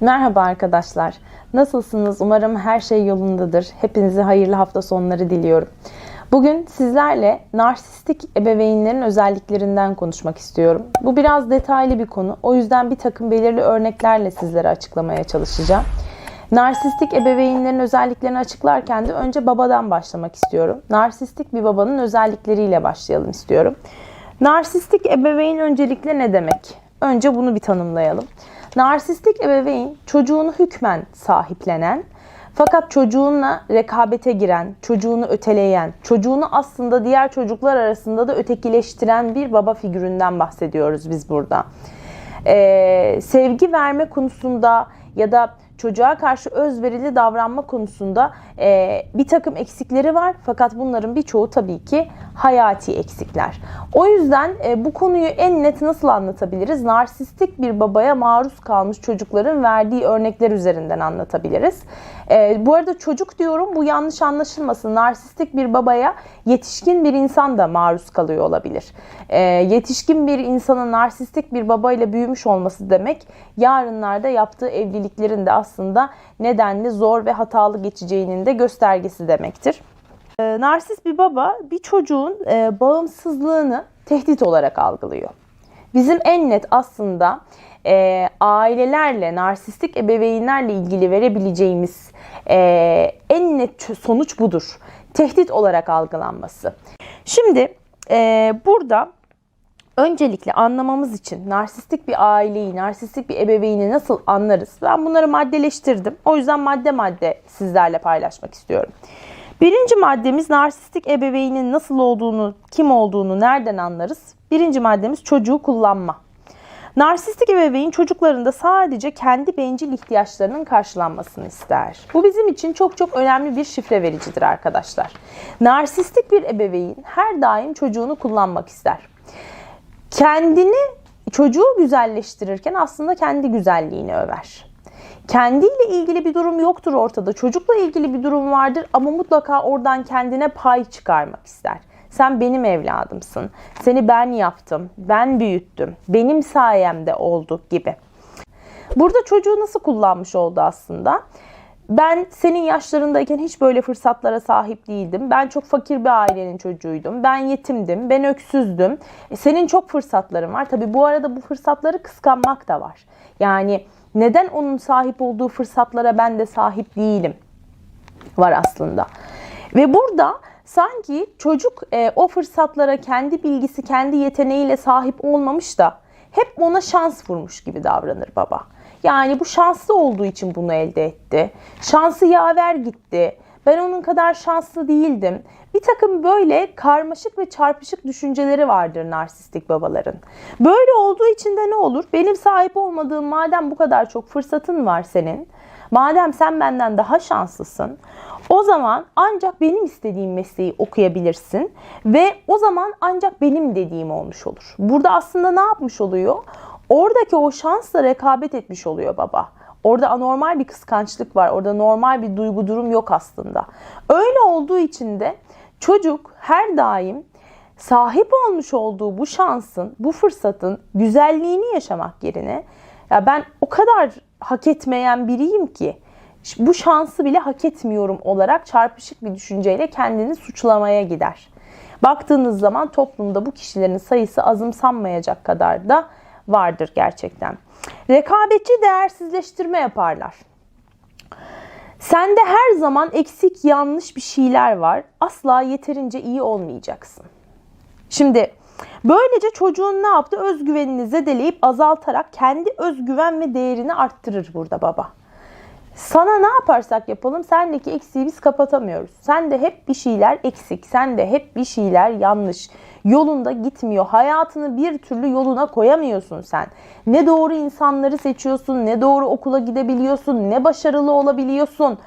Merhaba arkadaşlar. Nasılsınız? Umarım her şey yolundadır. Hepinize hayırlı hafta sonları diliyorum. Bugün sizlerle narsistik ebeveynlerin özelliklerinden konuşmak istiyorum. Bu biraz detaylı bir konu. O yüzden bir takım belirli örneklerle sizlere açıklamaya çalışacağım. Narsistik ebeveynlerin özelliklerini açıklarken de önce babadan başlamak istiyorum. Narsistik bir babanın özellikleriyle başlayalım istiyorum. Narsistik ebeveyn öncelikle ne demek? Önce bunu bir tanımlayalım. Narsistik ebeveyn çocuğunu hükmen sahiplenen fakat çocuğunla rekabete giren, çocuğunu öteleyen, çocuğunu aslında diğer çocuklar arasında da ötekileştiren bir baba figüründen bahsediyoruz biz burada. Ee, sevgi verme konusunda ya da çocuğa karşı özverili davranma konusunda e, bir takım eksikleri var. Fakat bunların birçoğu tabii ki hayati eksikler. O yüzden e, bu konuyu en net nasıl anlatabiliriz? Narsistik bir babaya maruz kalmış çocukların verdiği örnekler üzerinden anlatabiliriz. E, bu arada çocuk diyorum bu yanlış anlaşılmasın. Narsistik bir babaya yetişkin bir insan da maruz kalıyor olabilir. E, yetişkin bir insanın narsistik bir babayla büyümüş olması demek yarınlarda yaptığı evliliklerin de aslında nedenli zor ve hatalı geçeceğinin de göstergesi demektir. E, narsist bir baba bir çocuğun e, bağımsızlığını tehdit olarak algılıyor. Bizim en net aslında e, ailelerle, narsistik ebeveynlerle ilgili verebileceğimiz e, en net sonuç budur. Tehdit olarak algılanması. Şimdi e, burada öncelikle anlamamız için narsistik bir aileyi, narsistik bir ebeveyni nasıl anlarız? Ben bunları maddeleştirdim. O yüzden madde madde sizlerle paylaşmak istiyorum. Birinci maddemiz narsistik ebeveynin nasıl olduğunu, kim olduğunu nereden anlarız? Birinci maddemiz çocuğu kullanma. Narsistik ebeveyn çocuklarında sadece kendi bencil ihtiyaçlarının karşılanmasını ister. Bu bizim için çok çok önemli bir şifre vericidir arkadaşlar. Narsistik bir ebeveyn her daim çocuğunu kullanmak ister. Kendini çocuğu güzelleştirirken aslında kendi güzelliğini över. Kendiyle ilgili bir durum yoktur ortada. Çocukla ilgili bir durum vardır ama mutlaka oradan kendine pay çıkarmak ister. Sen benim evladımsın. Seni ben yaptım. Ben büyüttüm. Benim sayemde oldu gibi. Burada çocuğu nasıl kullanmış oldu aslında? Ben senin yaşlarındayken hiç böyle fırsatlara sahip değildim. Ben çok fakir bir ailenin çocuğuydum. Ben yetimdim. Ben öksüzdüm. E, senin çok fırsatların var. Tabi bu arada bu fırsatları kıskanmak da var. Yani neden onun sahip olduğu fırsatlara ben de sahip değilim? Var aslında. Ve burada sanki çocuk e, o fırsatlara kendi bilgisi, kendi yeteneğiyle sahip olmamış da hep ona şans vurmuş gibi davranır baba. Yani bu şanslı olduğu için bunu elde etti. Şansı yaver gitti. Ben onun kadar şanslı değildim. Bir takım böyle karmaşık ve çarpışık düşünceleri vardır narsistik babaların. Böyle olduğu için de ne olur? Benim sahip olmadığım madem bu kadar çok fırsatın var senin. Madem sen benden daha şanslısın. O zaman ancak benim istediğim mesleği okuyabilirsin ve o zaman ancak benim dediğim olmuş olur. Burada aslında ne yapmış oluyor? Oradaki o şansla rekabet etmiş oluyor baba. Orada anormal bir kıskançlık var. Orada normal bir duygu durum yok aslında. Öyle olduğu için de çocuk her daim sahip olmuş olduğu bu şansın, bu fırsatın güzelliğini yaşamak yerine ya ben o kadar hak etmeyen biriyim ki bu şansı bile hak etmiyorum olarak çarpışık bir düşünceyle kendini suçlamaya gider. Baktığınız zaman toplumda bu kişilerin sayısı azımsanmayacak kadar da vardır gerçekten. Rekabetçi değersizleştirme yaparlar. Sende her zaman eksik yanlış bir şeyler var. Asla yeterince iyi olmayacaksın. Şimdi böylece çocuğun ne yaptı? Özgüvenini zedeleyip azaltarak kendi özgüven ve değerini arttırır burada baba. Sana ne yaparsak yapalım sendeki eksiği biz kapatamıyoruz. Sen de hep bir şeyler eksik. Sen de hep bir şeyler yanlış. Yolunda gitmiyor. Hayatını bir türlü yoluna koyamıyorsun sen. Ne doğru insanları seçiyorsun, ne doğru okula gidebiliyorsun, ne başarılı olabiliyorsun.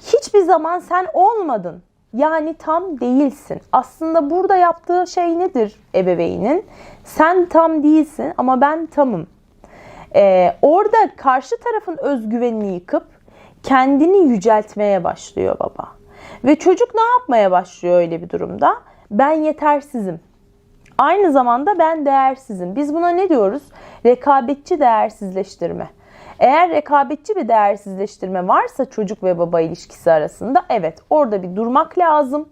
Hiçbir zaman sen olmadın. Yani tam değilsin. Aslında burada yaptığı şey nedir ebeveynin? Sen tam değilsin ama ben tamım. Ee, orada karşı tarafın özgüvenini yıkıp kendini yüceltmeye başlıyor baba. Ve çocuk ne yapmaya başlıyor öyle bir durumda? Ben yetersizim. Aynı zamanda ben değersizim. Biz buna ne diyoruz? Rekabetçi değersizleştirme. Eğer rekabetçi bir değersizleştirme varsa çocuk ve baba ilişkisi arasında evet orada bir durmak lazım.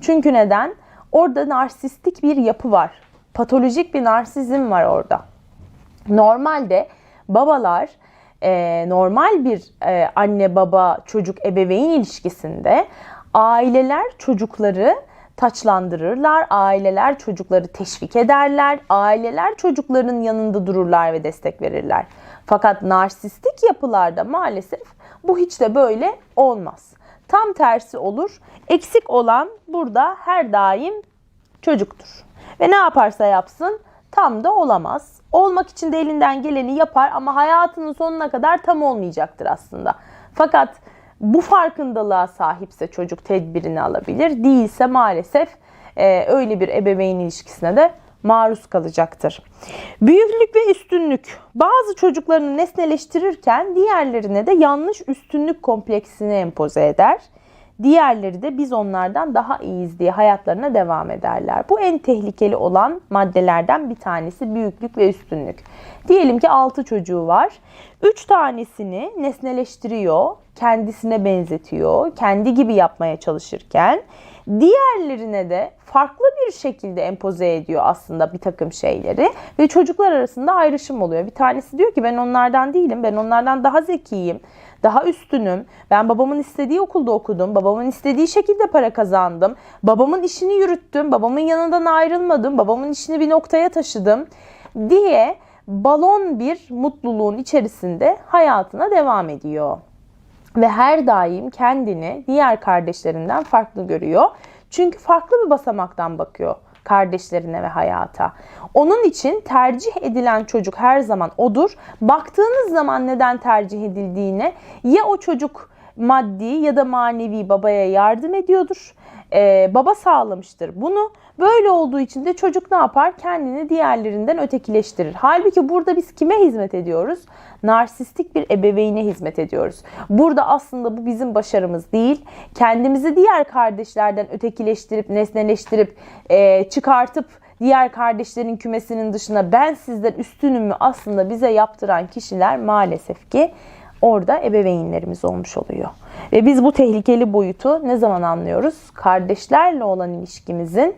Çünkü neden? Orada narsistik bir yapı var. Patolojik bir narsizm var orada. Normalde babalar e, normal bir e, anne baba çocuk ebeveyn ilişkisinde aileler çocukları taçlandırırlar, aileler çocukları teşvik ederler, aileler çocukların yanında dururlar ve destek verirler. Fakat narsistik yapılarda maalesef bu hiç de böyle olmaz. Tam tersi olur. Eksik olan burada her daim çocuktur. Ve ne yaparsa yapsın tam da olamaz. Olmak için de elinden geleni yapar ama hayatının sonuna kadar tam olmayacaktır aslında. Fakat bu farkındalığa sahipse çocuk tedbirini alabilir. Değilse maalesef e, öyle bir ebeveyn ilişkisine de maruz kalacaktır. Büyüklük ve üstünlük. Bazı çocuklarını nesneleştirirken diğerlerine de yanlış üstünlük kompleksini empoze eder. Diğerleri de biz onlardan daha iyiyiz diye hayatlarına devam ederler. Bu en tehlikeli olan maddelerden bir tanesi büyüklük ve üstünlük. Diyelim ki 6 çocuğu var. 3 tanesini nesneleştiriyor, kendisine benzetiyor, kendi gibi yapmaya çalışırken diğerlerine de farklı bir şekilde empoze ediyor aslında bir takım şeyleri ve çocuklar arasında ayrışım oluyor. Bir tanesi diyor ki ben onlardan değilim, ben onlardan daha zekiyim, daha üstünüm. Ben babamın istediği okulda okudum, babamın istediği şekilde para kazandım, babamın işini yürüttüm, babamın yanından ayrılmadım, babamın işini bir noktaya taşıdım diye balon bir mutluluğun içerisinde hayatına devam ediyor ve her daim kendini diğer kardeşlerinden farklı görüyor. Çünkü farklı bir basamaktan bakıyor kardeşlerine ve hayata. Onun için tercih edilen çocuk her zaman odur. Baktığınız zaman neden tercih edildiğine ya o çocuk maddi ya da manevi babaya yardım ediyordur. Ee, baba sağlamıştır bunu. Böyle olduğu için de çocuk ne yapar? Kendini diğerlerinden ötekileştirir. Halbuki burada biz kime hizmet ediyoruz? Narsistik bir ebeveyne hizmet ediyoruz. Burada aslında bu bizim başarımız değil. Kendimizi diğer kardeşlerden ötekileştirip, nesneleştirip, e, çıkartıp diğer kardeşlerin kümesinin dışına ben sizden üstünümü aslında bize yaptıran kişiler maalesef ki orada ebeveynlerimiz olmuş oluyor. Ve biz bu tehlikeli boyutu ne zaman anlıyoruz? Kardeşlerle olan ilişkimizin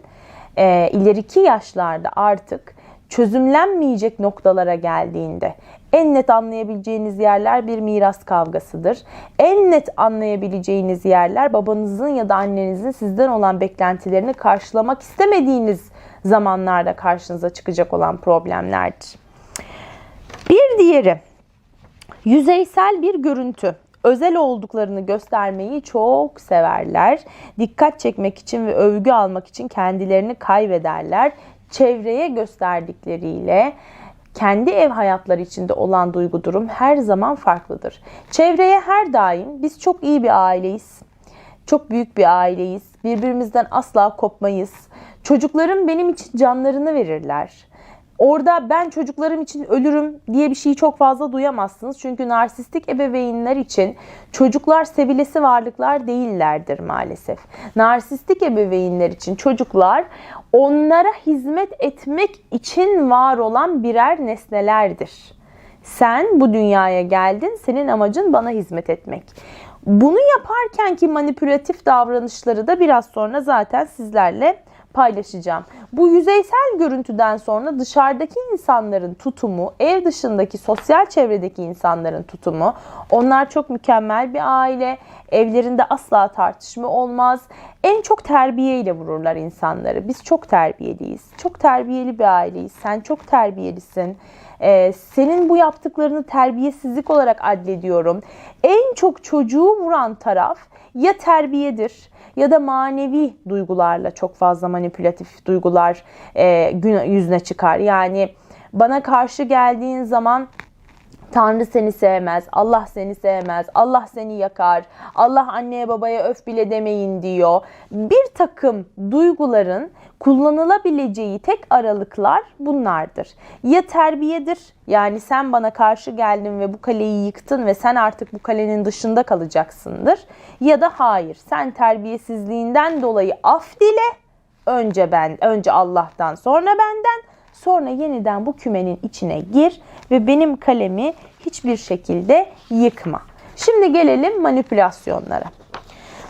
e, ileriki yaşlarda artık çözümlenmeyecek noktalara geldiğinde en net anlayabileceğiniz yerler bir miras kavgasıdır. En net anlayabileceğiniz yerler babanızın ya da annenizin sizden olan beklentilerini karşılamak istemediğiniz zamanlarda karşınıza çıkacak olan problemlerdir. Bir diğeri yüzeysel bir görüntü özel olduklarını göstermeyi çok severler. Dikkat çekmek için ve övgü almak için kendilerini kaybederler. Çevreye gösterdikleriyle kendi ev hayatları içinde olan duygu durum her zaman farklıdır. Çevreye her daim biz çok iyi bir aileyiz. Çok büyük bir aileyiz. Birbirimizden asla kopmayız. Çocuklarım benim için canlarını verirler. Orada ben çocuklarım için ölürüm diye bir şeyi çok fazla duyamazsınız. Çünkü narsistik ebeveynler için çocuklar sevilesi varlıklar değillerdir maalesef. Narsistik ebeveynler için çocuklar onlara hizmet etmek için var olan birer nesnelerdir. Sen bu dünyaya geldin, senin amacın bana hizmet etmek. Bunu yaparken ki manipülatif davranışları da biraz sonra zaten sizlerle paylaşacağım. Bu yüzeysel görüntüden sonra dışarıdaki insanların tutumu, ev dışındaki sosyal çevredeki insanların tutumu, onlar çok mükemmel bir aile, evlerinde asla tartışma olmaz. En çok terbiyeyle vururlar insanları. Biz çok terbiyeliyiz. Çok terbiyeli bir aileyiz. Sen çok terbiyelisin. Ee, senin bu yaptıklarını terbiyesizlik olarak adlediyorum. En çok çocuğu vuran taraf ya terbiyedir ya da manevi duygularla çok fazla manipülatif duygular e, yüzüne çıkar. Yani bana karşı geldiğin zaman Tanrı seni sevmez, Allah seni sevmez, Allah seni yakar, Allah anneye babaya öf bile demeyin diyor. Bir takım duyguların kullanılabileceği tek aralıklar bunlardır. Ya terbiyedir, yani sen bana karşı geldin ve bu kaleyi yıktın ve sen artık bu kalenin dışında kalacaksındır. Ya da hayır, sen terbiyesizliğinden dolayı af dile, önce ben, önce Allah'tan sonra benden, Sonra yeniden bu kümenin içine gir ve benim kalemi hiçbir şekilde yıkma. Şimdi gelelim manipülasyonlara.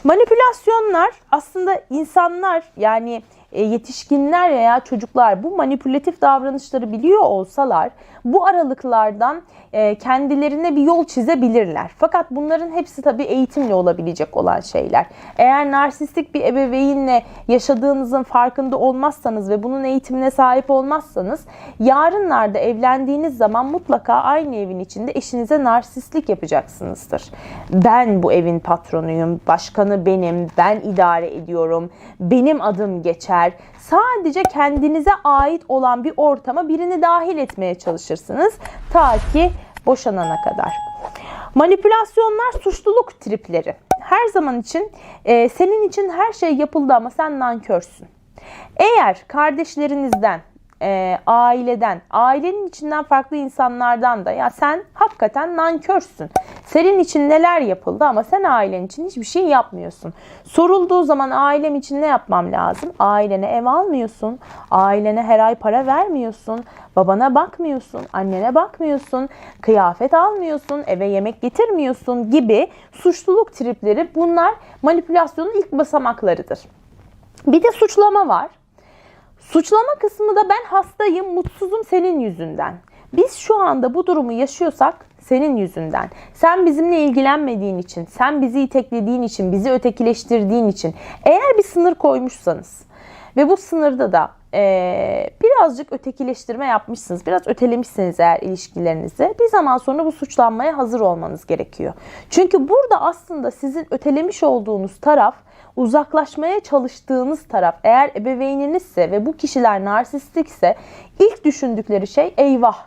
Manipülasyonlar aslında insanlar yani e, yetişkinler veya çocuklar bu manipülatif davranışları biliyor olsalar bu aralıklardan e, kendilerine bir yol çizebilirler. Fakat bunların hepsi tabii eğitimle olabilecek olan şeyler. Eğer narsistik bir ebeveynle yaşadığınızın farkında olmazsanız ve bunun eğitimine sahip olmazsanız yarınlarda evlendiğiniz zaman mutlaka aynı evin içinde eşinize narsistlik yapacaksınızdır. Ben bu evin patronuyum, başkanı benim, ben idare ediyorum, benim adım geçer. Sadece kendinize ait olan bir ortama birini dahil etmeye çalışırsınız ta ki boşanana kadar. Manipülasyonlar suçluluk tripleri. Her zaman için e, senin için her şey yapıldı ama sen nankörsün. Eğer kardeşlerinizden, e, aileden, ailenin içinden farklı insanlardan da ya sen hakikaten nankörsün. Senin için neler yapıldı ama sen ailen için hiçbir şey yapmıyorsun. Sorulduğu zaman ailem için ne yapmam lazım? Ailene ev almıyorsun. Ailene her ay para vermiyorsun. Babana bakmıyorsun. Annene bakmıyorsun. Kıyafet almıyorsun. Eve yemek getirmiyorsun gibi suçluluk tripleri bunlar manipülasyonun ilk basamaklarıdır. Bir de suçlama var. Suçlama kısmı da ben hastayım, mutsuzum senin yüzünden. Biz şu anda bu durumu yaşıyorsak senin yüzünden. Sen bizimle ilgilenmediğin için, sen bizi iteklediğin için, bizi ötekileştirdiğin için. Eğer bir sınır koymuşsanız ve bu sınırda da e, birazcık ötekileştirme yapmışsınız, biraz ötelemişsiniz eğer ilişkilerinizi bir zaman sonra bu suçlanmaya hazır olmanız gerekiyor. Çünkü burada aslında sizin ötelemiş olduğunuz taraf uzaklaşmaya çalıştığınız taraf eğer ebeveyninizse ve bu kişiler narsistikse ilk düşündükleri şey eyvah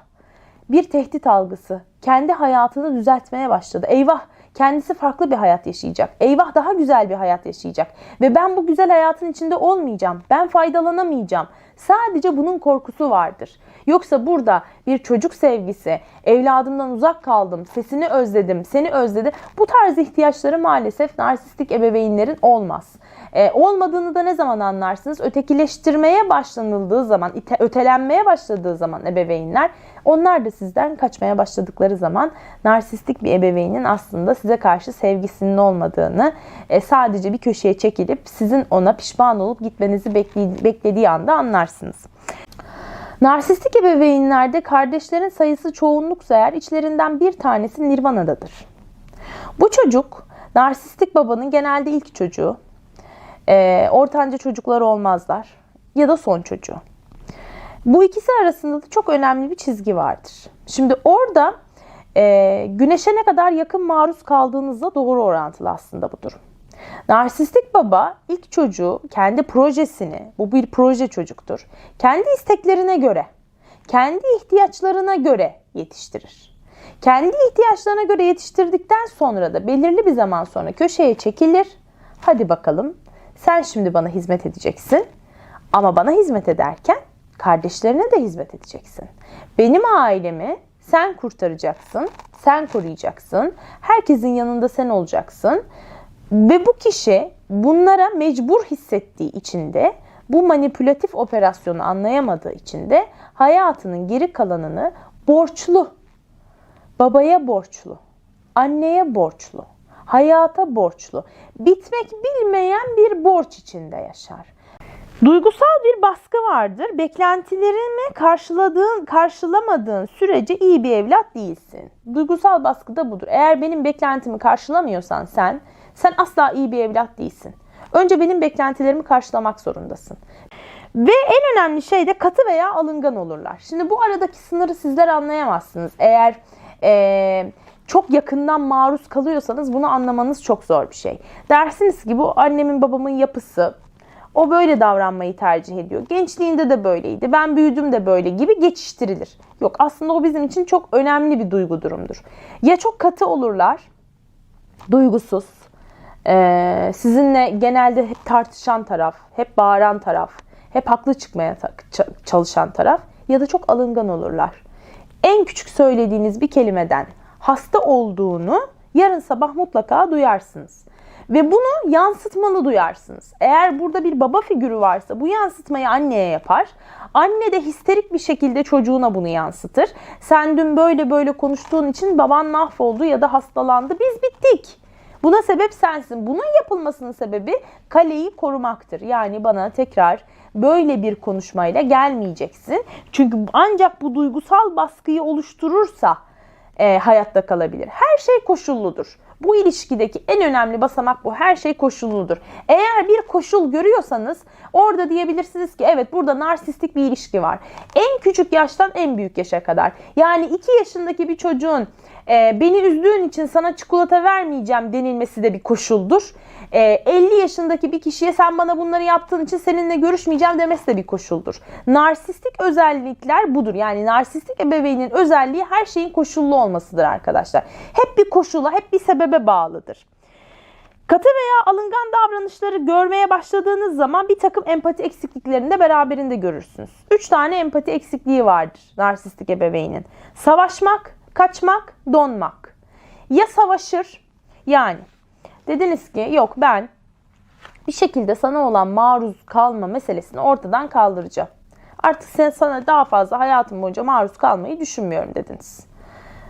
bir tehdit algısı. Kendi hayatını düzeltmeye başladı. Eyvah kendisi farklı bir hayat yaşayacak. Eyvah daha güzel bir hayat yaşayacak. Ve ben bu güzel hayatın içinde olmayacağım. Ben faydalanamayacağım. Sadece bunun korkusu vardır. Yoksa burada bir çocuk sevgisi, evladımdan uzak kaldım, sesini özledim, seni özledim. Bu tarz ihtiyaçları maalesef narsistik ebeveynlerin olmaz. Ee, olmadığını da ne zaman anlarsınız? Ötekileştirmeye başlanıldığı zaman, ite, ötelenmeye başladığı zaman ebeveynler, onlar da sizden kaçmaya başladıkları zaman narsistik bir ebeveynin aslında size karşı sevgisinin olmadığını, e, sadece bir köşeye çekilip sizin ona pişman olup gitmenizi beklediği anda anlarsınız. Narsistik ebeveynlerde kardeşlerin sayısı çoğunluksa eğer içlerinden bir tanesi Nirvana'dadır. Bu çocuk narsistik babanın genelde ilk çocuğu, e, ortanca çocuklar olmazlar ya da son çocuğu. Bu ikisi arasında da çok önemli bir çizgi vardır. Şimdi orada e, güneşe ne kadar yakın maruz kaldığınızla doğru orantılı aslında bu durum. Narsistik baba ilk çocuğu kendi projesini, bu bir proje çocuktur, kendi isteklerine göre, kendi ihtiyaçlarına göre yetiştirir. Kendi ihtiyaçlarına göre yetiştirdikten sonra da belirli bir zaman sonra köşeye çekilir. Hadi bakalım sen şimdi bana hizmet edeceksin. Ama bana hizmet ederken kardeşlerine de hizmet edeceksin. Benim ailemi sen kurtaracaksın, sen koruyacaksın. Herkesin yanında sen olacaksın. Ve bu kişi bunlara mecbur hissettiği için de bu manipülatif operasyonu anlayamadığı için de hayatının geri kalanını borçlu, babaya borçlu, anneye borçlu, hayata borçlu, bitmek bilmeyen bir borç içinde yaşar. Duygusal bir baskı vardır. Beklentilerimi karşıladığın, karşılamadığın sürece iyi bir evlat değilsin. Duygusal baskı da budur. Eğer benim beklentimi karşılamıyorsan sen, sen asla iyi bir evlat değilsin. Önce benim beklentilerimi karşılamak zorundasın. Ve en önemli şey de katı veya alıngan olurlar. Şimdi bu aradaki sınırı sizler anlayamazsınız. Eğer ee, çok yakından maruz kalıyorsanız bunu anlamanız çok zor bir şey. Dersiniz ki bu annemin babamın yapısı, o böyle davranmayı tercih ediyor. Gençliğinde de böyleydi. Ben büyüdüm de böyle gibi geçiştirilir. Yok aslında o bizim için çok önemli bir duygu durumdur. Ya çok katı olurlar, duygusuz, ee, sizinle genelde hep tartışan taraf, hep bağıran taraf, hep haklı çıkmaya çalışan taraf ya da çok alıngan olurlar. En küçük söylediğiniz bir kelimeden hasta olduğunu yarın sabah mutlaka duyarsınız. Ve bunu yansıtmalı duyarsınız. Eğer burada bir baba figürü varsa bu yansıtmayı anneye yapar. Anne de histerik bir şekilde çocuğuna bunu yansıtır. Sen dün böyle böyle konuştuğun için baban mahvoldu ya da hastalandı. Biz bittik. Buna sebep sensin. Bunun yapılmasının sebebi kaleyi korumaktır. Yani bana tekrar böyle bir konuşmayla gelmeyeceksin. Çünkü ancak bu duygusal baskıyı oluşturursa e, hayatta kalabilir. Her şey koşulludur. Bu ilişkideki en önemli basamak bu. Her şey koşulludur. Eğer bir koşul görüyorsanız orada diyebilirsiniz ki evet burada narsistik bir ilişki var. En küçük yaştan en büyük yaşa kadar. Yani 2 yaşındaki bir çocuğun e, beni üzdüğün için sana çikolata vermeyeceğim denilmesi de bir koşuldur. E, 50 yaşındaki bir kişiye sen bana bunları yaptığın için seninle görüşmeyeceğim demesi de bir koşuldur. Narsistik özellikler budur. Yani narsistik ebeveynin özelliği her şeyin koşullu olmasıdır arkadaşlar. Hep bir koşula, hep bir sebebe bağlıdır. Katı veya alıngan davranışları görmeye başladığınız zaman bir takım empati eksikliklerini de beraberinde görürsünüz. Üç tane empati eksikliği vardır narsistik ebeveynin. Savaşmak, kaçmak, donmak. Ya savaşır yani dediniz ki yok ben bir şekilde sana olan maruz kalma meselesini ortadan kaldıracağım. Artık sen sana daha fazla hayatım boyunca maruz kalmayı düşünmüyorum dediniz.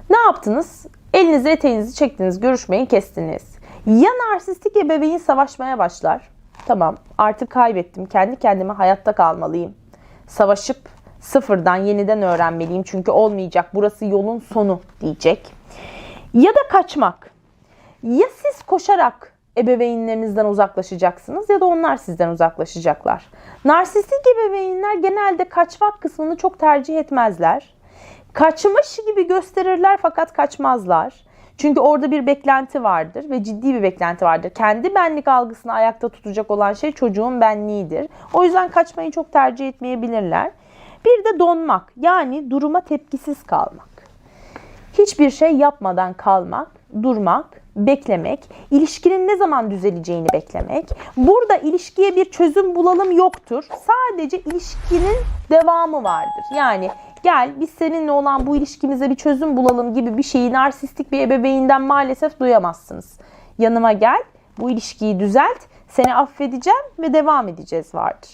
Ne yaptınız? Elinizi eteğinizi çektiniz, görüşmeyi kestiniz. Ya narsistik ebeveyn savaşmaya başlar. Tamam artık kaybettim. Kendi kendime hayatta kalmalıyım. Savaşıp sıfırdan yeniden öğrenmeliyim. Çünkü olmayacak. Burası yolun sonu diyecek. Ya da kaçmak. Ya siz koşarak ebeveynlerinizden uzaklaşacaksınız ya da onlar sizden uzaklaşacaklar. Narsistik ebeveynler genelde kaçmak kısmını çok tercih etmezler. Kaçmış gibi gösterirler fakat kaçmazlar. Çünkü orada bir beklenti vardır ve ciddi bir beklenti vardır. Kendi benlik algısını ayakta tutacak olan şey çocuğun benliğidir. O yüzden kaçmayı çok tercih etmeyebilirler. Bir de donmak yani duruma tepkisiz kalmak. Hiçbir şey yapmadan kalmak, durmak, beklemek, ilişkinin ne zaman düzeleceğini beklemek. Burada ilişkiye bir çözüm bulalım yoktur. Sadece ilişkinin devamı vardır. Yani gel biz seninle olan bu ilişkimize bir çözüm bulalım gibi bir şeyi narsistik bir ebeveynden maalesef duyamazsınız. Yanıma gel, bu ilişkiyi düzelt, seni affedeceğim ve devam edeceğiz vardır.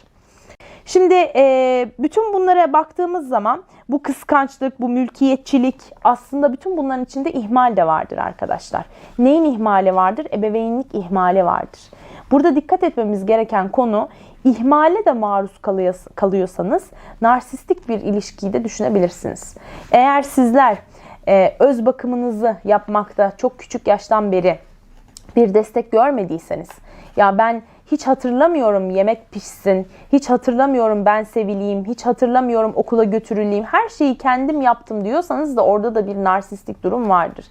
Şimdi e, bütün bunlara baktığımız zaman bu kıskançlık, bu mülkiyetçilik aslında bütün bunların içinde ihmal de vardır arkadaşlar. Neyin ihmali vardır? Ebeveynlik ihmali vardır. Burada dikkat etmemiz gereken konu ihmale de maruz kalıyorsanız narsistik bir ilişkiyi de düşünebilirsiniz. Eğer sizler e, öz bakımınızı yapmakta çok küçük yaştan beri bir destek görmediyseniz ya ben hiç hatırlamıyorum yemek pişsin, hiç hatırlamıyorum ben sevileyim, hiç hatırlamıyorum okula götürüleyim, her şeyi kendim yaptım diyorsanız da orada da bir narsistik durum vardır.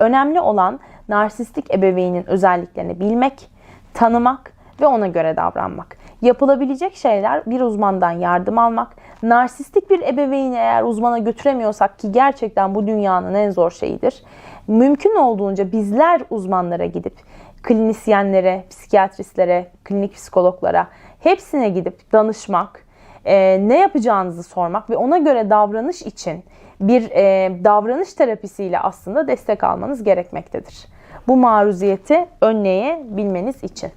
Önemli olan narsistik ebeveynin özelliklerini bilmek, tanımak ve ona göre davranmak. Yapılabilecek şeyler bir uzmandan yardım almak. Narsistik bir ebeveyni eğer uzmana götüremiyorsak ki gerçekten bu dünyanın en zor şeyidir. Mümkün olduğunca bizler uzmanlara gidip klinisyenlere, psikiyatristlere, klinik psikologlara hepsine gidip danışmak, e, ne yapacağınızı sormak ve ona göre davranış için bir e, davranış terapisiyle aslında destek almanız gerekmektedir. Bu maruziyeti önleyebilmeniz için.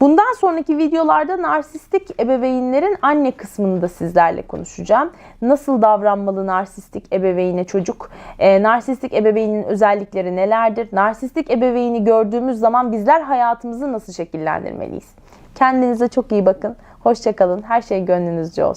Bundan sonraki videolarda narsistik ebeveynlerin anne kısmını da sizlerle konuşacağım. Nasıl davranmalı narsistik ebeveyne çocuk? E, narsistik ebeveynin özellikleri nelerdir? Narsistik ebeveyni gördüğümüz zaman bizler hayatımızı nasıl şekillendirmeliyiz? Kendinize çok iyi bakın. Hoşçakalın. Her şey gönlünüzce olsun.